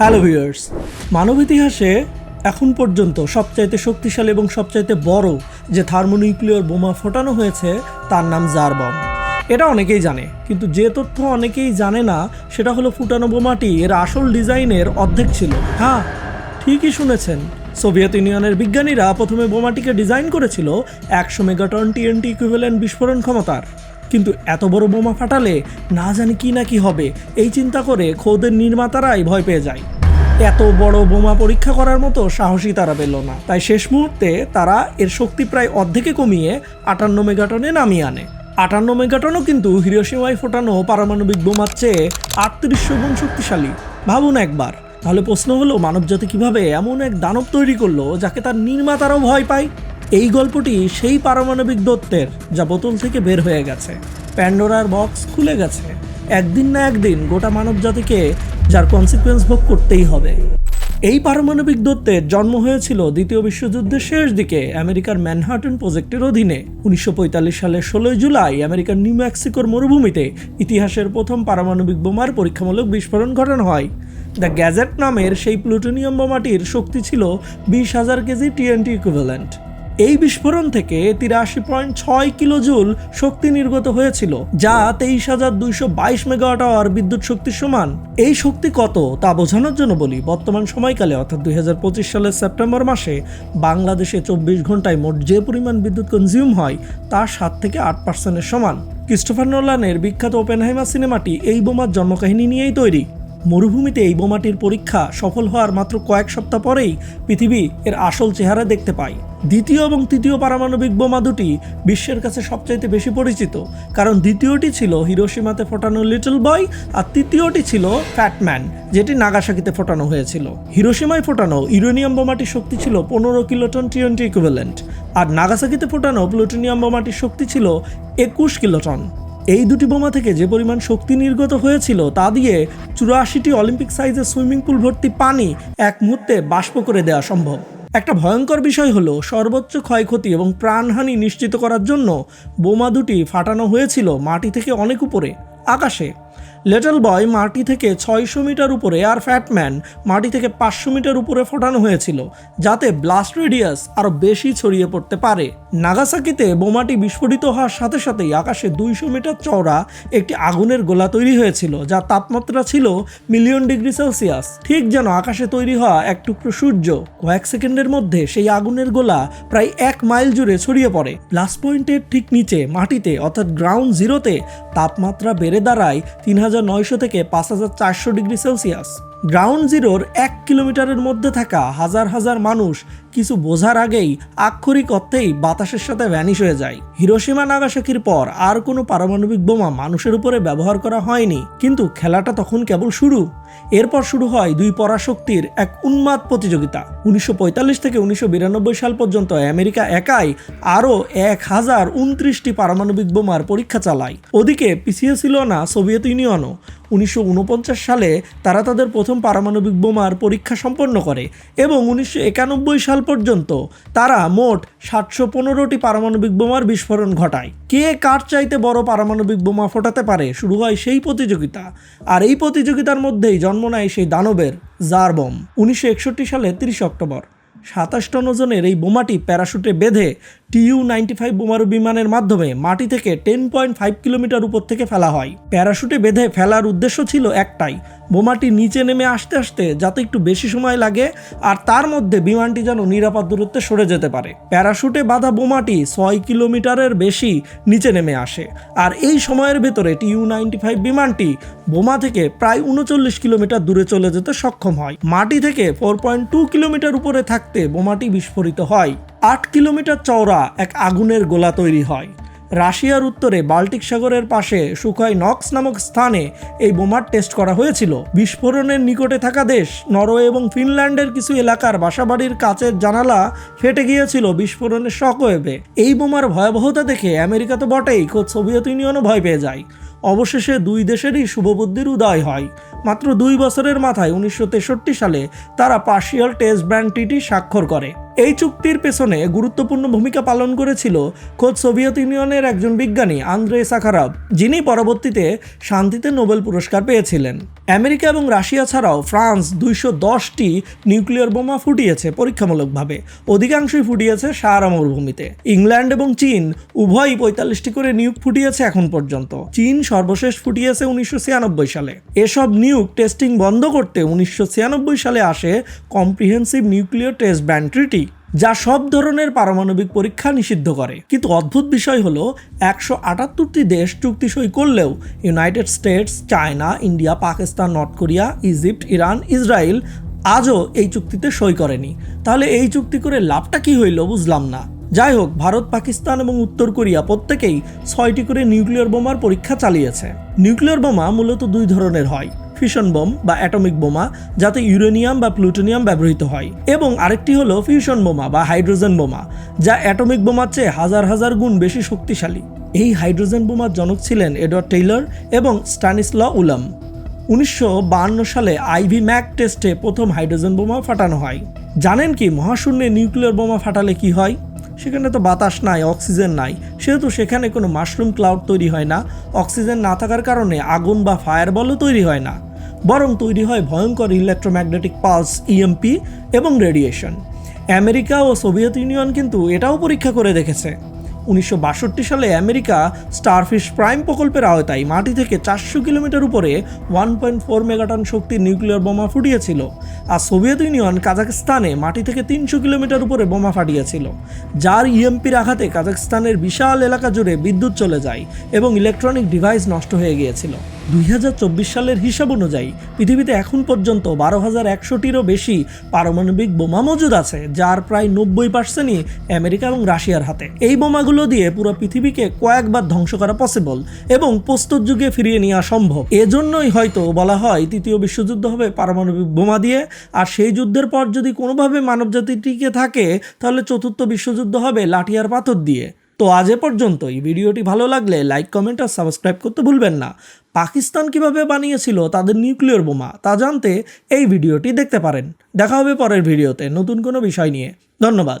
Hello viewers, মানব ইতিহাসে এখন পর্যন্ত সবচাইতে শক্তিশালী এবং সবচাইতে বড় যে থার্মোনিউক্লিয়ার বোমা ফোটানো হয়েছে, তার নাম জার বম এটা অনেকেই জানে, কিন্তু যে তথ্য অনেকেই জানে না, সেটা হলো ফুটানো বোমাটি এর আসল ডিজাইনের অর্ধেক ছিল। হ্যাঁ ঠিকই শুনেছেন। সোভিয়েত ইউনিয়নের বিজ্ঞানীরা প্রথমে বোমাটিকে ডিজাইন করেছিল একশো মেগাটন টিএনটি ইকুইভ্যালেন্ট বিস্ফোরণ ক্ষমতার। কিন্তু এত বড় বোমা ফাটালে না জানি কি না কি হবে। এই চিন্তা করে খোদের নির্মাতারাই ভয় পেয়ে যায়। এত বড় বোমা পরীক্ষা করার মতো সাহসী তারা পেল না। তাই শেষ মুহূর্তে তারা এর শক্তি প্রায় অর্ধেকে কমিয়ে আটান্ন মেগাটনে নামিয়ে আনে। আটান্ন মেগাটনও কিন্তু হিরোসীমায় ফোটানো পারমাণবিক বোমার চেয়ে আটত্রিশশো গুণ শক্তিশালী। ভাবুন একবার। তাহলে প্রশ্ন হলো, মানবজাতি কীভাবে এমন এক দানব তৈরি করল যাকে তার নির্মাতারাও ভয় পায়? এই গল্পটি সেই পারমাণবিক দত্তের, যা বোতল থেকে বের হয়ে গেছে। প্যান্ডোরার বক্স খুলে গেছে। একদিন না একদিন গোটা মানবজাতিকে যার কনসিকুয়েন্স ভোগ করতেই হবে। এই পারমাণবিক দত্তের জন্ম হয়েছিল দ্বিতীয় বিশ্বযুদ্ধের শেষ দিকে আমেরিকার ম্যানহাটন প্রজেক্টের অধীনে। উনিশশো পঁয়তাল্লিশ সালের ষোলোই জুলাই আমেরিকার নিউ মেক্সিকোর মরুভূমিতে ইতিহাসের প্রথম পারমাণবিক বোমার পরীক্ষামূলক বিস্ফোরণ ঘটানো হয়। দ্য গ্যাজেট নামের সেই প্লুটোনিয়াম বোমাটির শক্তি ছিল বিশ হাজার কেজি টিএনটি ইকুইভ্যালেন্ট এই বিস্ফোরণ থেকে তিরাশি পয়েন্ট ছয় কিলো জুল শক্তি নির্গত হয়েছিল, যা তেইশ হাজার দুইশো বাইশ মেগাওয়াট আওয়ার বিদ্যুৎ শক্তির সমান। এই শক্তি কত তা বোঝানোর জন্য বলি বর্তমান সময়কালে, অর্থাৎ দুই সালের সেপ্টেম্বর মাসে, বাংলাদেশে চব্বিশ ঘন্টায় মোট যে পরিমাণ বিদ্যুৎ কনজিউম হয়, তা সাত থেকে আট পার্সেন্টের সমান। ক্রিস্টোফার নোলানের বিখ্যাত ওপেনহাইমার সিনেমাটি এই বোমার জন্মকাহিনী নিয়েই তৈরি। মরুভূমিতে এই বোমাটির পরীক্ষা সফল হওয়ার মাত্র কয়েক সপ্তাহ পরেই পৃথিবী এর আসল চেহারা দেখতে পায়। দ্বিতীয় এবং তৃতীয় পারমাণবিক বোমা দুটি বিশ্বের কাছে সবচাইতে বেশি পরিচিত, কারণ দ্বিতীয়টি ছিল হিরোসীমাতে ফোটানো লিটল বয় আর তৃতীয়টি ছিল ফ্যাটম্যান যেটি নাগাসাকিতে ফোটানো হয়েছিল। হিরোসীমায় ফোটানো ইউরেনিয়াম বোমাটির শক্তি ছিল পনেরো কিলোটন টিএনটি ইকুইভ্যালেন্ট আর নাগাসাকিতে ফোটানো প্লুটোনিয়াম বোমাটির শক্তি ছিল একুশ কিলোটন। এই দুটি বোমা থেকে যে পরিমাণ শক্তি নির্গত হয়েছিল তা দিয়ে চুরাশিটি অলিম্পিক সাইজের সুইমিং পুল ভর্তি পানি এক মুহূর্তে বাষ্প করে দেওয়া সম্ভব। একটা ভয়ঙ্কর বিষয় হলো, সর্বোচ্চ ক্ষয়ক্ষতি এবং প্রাণহানি নিশ্চিত করার জন্য বোমা দুটি ফাটানো হয়েছিল মাটি থেকে অনেক উপরে, আকাশে। লিটল বয় মাটি থেকে ছয়শো মিটার উপরে আর ফ্যাটম্যান মাটি থেকে পাঁচশো মিটার উপরে ফোটানো হয়েছিল, যাতে ব্লাস্ট রেডিয়াস আরও বেশি ছড়িয়ে পড়তে পারে। নাগাসাকিতে বোমাটি বিস্ফোরিত হওয়ার সাথে সাথেই আকাশে দুইশো মিটার চওড়া একটি আগুনের গোলা তৈরি হয়েছিল যার তাপমাত্রা ছিল মিলিয়ন ডিগ্রি সেলসিয়াস। ঠিক যেন আকাশে তৈরি হওয়া এক টুকরো সূর্য, কয়েক সেকেন্ডের মধ্যে সেই আগুনের গোলা প্রায় এক মাইল জুড়ে ছড়িয়ে পড়ে। ব্লাস্ট পয়েন্টের ঠিক নিচে মাটিতে, অর্থাৎ গ্রাউন্ড জিরোতে তাপমাত্রা বেড়ে দাঁড়ায় তিন হাজার নয়শো থেকে পাঁচ হাজার চারশো ডিগ্রি সেলসিয়াস। গ্রাউন্ড জিরোর এক কিলোমিটারের মধ্যে থাকা হাজার হাজার মানুষ কিছু বোঝার আগেই আক্ষরিক অর্থেই বাতাসের সাথে ভ্যানিশ হয়ে যায়। হিরোসীমা নাগাসাকির পর আর কোনো পারমাণবিক বোমা মানুষের উপরে ব্যবহার করা হয়নি। কিন্তু খেলাটা তখন কেবল শুরু। এরপর শুরু হয় দুই পরাশক্তির এক উন্মাদ প্রতিযোগিতা। উনিশশো পঁয়তাল্লিশ থেকে উনিশশো বিরানব্বই সাল পর্যন্ত আমেরিকা একাই আরও এক হাজার উনত্রিশটি পারমাণবিক বোমার পরীক্ষা চালায়। ওদিকে পিছিয়ে ছিল না সোভিয়েত ইউনিয়নও। উনিশশো উনপঞ্চাশ সালে তারা তাদের প্রথম পারমাণবিক বোমার পরীক্ষা সম্পন্ন করে এবং উনিশশো একানব্বই সাল পর্যন্ত তারা মোট সাতশো পনেরোটি পারমাণবিক বোমার বিস্ফোরণ ঘটায়। কে কার চাইতে বড় পারমাণবিক বোমা ফোটাতে পারে? শুরু হয় সেই প্রতিযোগিতা। আর এই প্রতিযোগিতার মধ্যেই জন্ম নেয় সেই দানবের জার বম উনিশশো সালে তিরিশ অক্টোবর। সাতাশ টন ওজনের এই বোমাটি প্যারাশুটে বেঁধে টিইউ নাইনটি ফাইভ বোমারু বিমানের মাধ্যমে মাটি থেকে টেন পয়েন্ট ফাইভ কিলোমিটার উপর থেকে ফেলা হয়। প্যারাশুটে বেঁধে ফেলার উদ্দেশ্য ছিল একটাই, বোমাটি নিচে নেমে আসতে আসতে যাতে একটু বেশি সময় লাগে আর তার মধ্যে বিমানটি যেন নিরাপদ দূরত্বে সরে যেতে পারে। প্যারাশুটে বাঁধা বোমাটি ছয় কিলোমিটারের বেশি নিচে নেমে আসে আর এই সময়ের ভেতরে টিইউ নাইনটি ফাইভ বিমানটি বোমা থেকে প্রায় উনচল্লিশ কিলোমিটার দূরে চলে যেতে সক্ষম হয়। মাটি থেকে ফোর পয়েন্ট টু কিলোমিটার উপরে থাকতে বোমাটি বিস্ফোরিত হয়। আট কিলোমিটার চওড়া এক আগুনের গোলা তৈরি হয়। রাশিয়ার উত্তরে বাল্টিক সাগরের পাশে সুখাই নক্স নামক স্থানে এই বোমার টেস্ট করা হয়েছিল। বিস্ফোরণের নিকটে থাকা দেশ, নরওয়ে এবং ফিনল্যান্ডের কিছু এলাকার বাসাবাড়ির কাচের জানালা ফেটে গিয়েছিল বিস্ফোরণের শকওয়েভে এই বোমার ভয়াবহতা দেখে আমেরিকা তো বটেই, খোদ সোভিয়েত ইউনিয়নও ভয় পেয়ে যায়। অবশেষে দুই দেশেরই শুভবুদ্ধির উদয় হয়। মাত্র দুই বছরের মাথায় উনিশশো তেষট্টি সালে তারা পার্শিয়াল টেস্ট ব্যান্ড টিটি স্বাক্ষর করে। এই চুক্তির পেছনে গুরুত্বপূর্ণ ভূমিকা পালন করেছিল খোদ সোভিয়েত ইউনিয়নের একজন বিজ্ঞানী, আন্দ্রে সাখারভ, যিনি পরবর্তীতে শান্তিতে নোবেল পুরস্কার পেয়েছিলেন। আমেরিকা এবং রাশিয়া ছাড়াও ফ্রান্স দুইশো দশটি নিউক্লিয়ার বোমা ফুটিয়েছে পরীক্ষামূলকভাবে। অধিকাংশই ফুটিয়েছে সাহারা মরুভূমিতে ইংল্যান্ড এবং চীন উভয়ই পঁয়তাল্লিশটি করে নিউক ফুটিয়েছে এখন পর্যন্ত। চীন সর্বশেষ ফুটিয়েছে উনিশশো ছিয়ানব্বই সালে। এসব নিউক টেস্টিং বন্ধ করতে উনিশশো ছিয়ানব্বই সালে আসে comprehensive nuclear test ban treaty. যা সব ধরনের পারমাণবিক পরীক্ষা নিষিদ্ধ করে। কিন্তু অদ্ভুত বিষয় হলো, একশো আটাত্তরটি দেশ চুক্তি সই করলেও United States, China, India, Pakistan, North Korea, Egypt, Iran, Israel আজও এই চুক্তিতে সই করেনি। তাহলে এই চুক্তি করে লাভটা কি হইল বুঝলাম না। যাই হোক, ভারত, পাকিস্তান এবং উত্তর কোরিয়া প্রত্যেকেই ছয়টি করে নিউক্লিয়ার বোমার পরীক্ষা চালিয়েছে। নিউক্লিয়ার বোমা মূলত দুই ধরনের হয়। ফিশন বোম বা অ্যাটমিক বোমা যাতে ইউরেনিয়াম বা প্লুটোনিয়াম ব্যবহৃত হয়। এবং আরেকটি হলো ফিউশন বোমা বা হাইড্রোজেন বোমা যা অ্যাটমিক বোমার চেয়ে হাজার হাজার গুণ বেশি শক্তিশালী। এই হাইড্রোজেন বোমার জনক ছিলেন এডওয়ার্ড টেইলর এবং স্টানিসল উলাম। উনিশশো সালে আইভি ম্যাক টেস্টে প্রথম হাইড্রোজেন বোমা ফাটানো হয়। জানেন কি মহাশূন্যে নিউক্লিয়ার বোমা ফাটালে কি হয়? সেখানে তো বাতাস নাই অক্সিজেন নাই। সেহেতু সেখানে কোনো মাশরুম ক্লাউড তৈরি হয় না। অক্সিজেন না থাকার কারণে আগুন বা ফায়ার বলও তৈরি হয় না। বরং তৈরি হয় ভয়ঙ্কর ইলেকট্রোম্যাগনেটিক পালস ইএমপি এবং রেডিয়েশন আমেরিকা ও সোভিয়েত ইউনিয়ন কিন্তু এটাও পরীক্ষা করে দেখেছে। উনিশশো বাষট্টি সালে আমেরিকা স্টারফিশ প্রাইম প্রকল্পের আওতায় মাটি থেকে চারশো কিলোমিটার উপরে ওয়ান পয়েন্ট ফোর মেগাটন শক্তির নিউক্লিয়ার বোমা ফুটিয়েছিল আর সোভিয়েত ইউনিয়ন কাজাকস্তানে মাটি থেকে তিনশো কিলোমিটার উপরে বোমা ফাটিয়েছিল, যার ইএমপির আঘাতে কাজাকস্তানের বিশাল এলাকা জুড়ে বিদ্যুৎ চলে যায় এবং ইলেকট্রনিক ডিভাইস নষ্ট হয়ে গিয়েছিল। দুই হাজার চব্বিশ সালের হিসাব অনুযায়ী পৃথিবীতে এখন পর্যন্ত বারো হাজার একশোটিরও বেশি পারমাণবিক বোমা মজুদ আছে, যার প্রায় নব্বই পার্সেন্টই আমেরিকা এবং রাশিয়ার হাতে। এই বোমাগুলো দিয়ে পুরো পৃথিবীকে কয়েকবার ধ্বংস করা পসিবল এবং প্রস্তুত যুগে ফিরিয়ে নেওয়া সম্ভব। এজন্যই হয়তো বলা হয় তৃতীয় বিশ্বযুদ্ধ হবে পারমাণবিক বোমা দিয়ে, আর সেই যুদ্ধের পর যদি কোনোভাবে মানবজাতি টিকে থাকে, তাহলে চতুর্থ বিশ্বযুদ্ধ হবে লাঠিয়ার পাথর দিয়ে। তো আজ এ পর্যন্তই। ভিডিওটি ভালো লাগলে লাইক, কমেন্ট আর সাবস্ক্রাইব করতে ভুলবেন না। পাকিস্তান কীভাবে বানিয়েছিল তাদের নিউক্লিয়ার বোমা, তা জানতে এই ভিডিওটি দেখতে পারেন। দেখা হবে পরের ভিডিওতে নতুন কোনো বিষয় নিয়ে। ধন্যবাদ।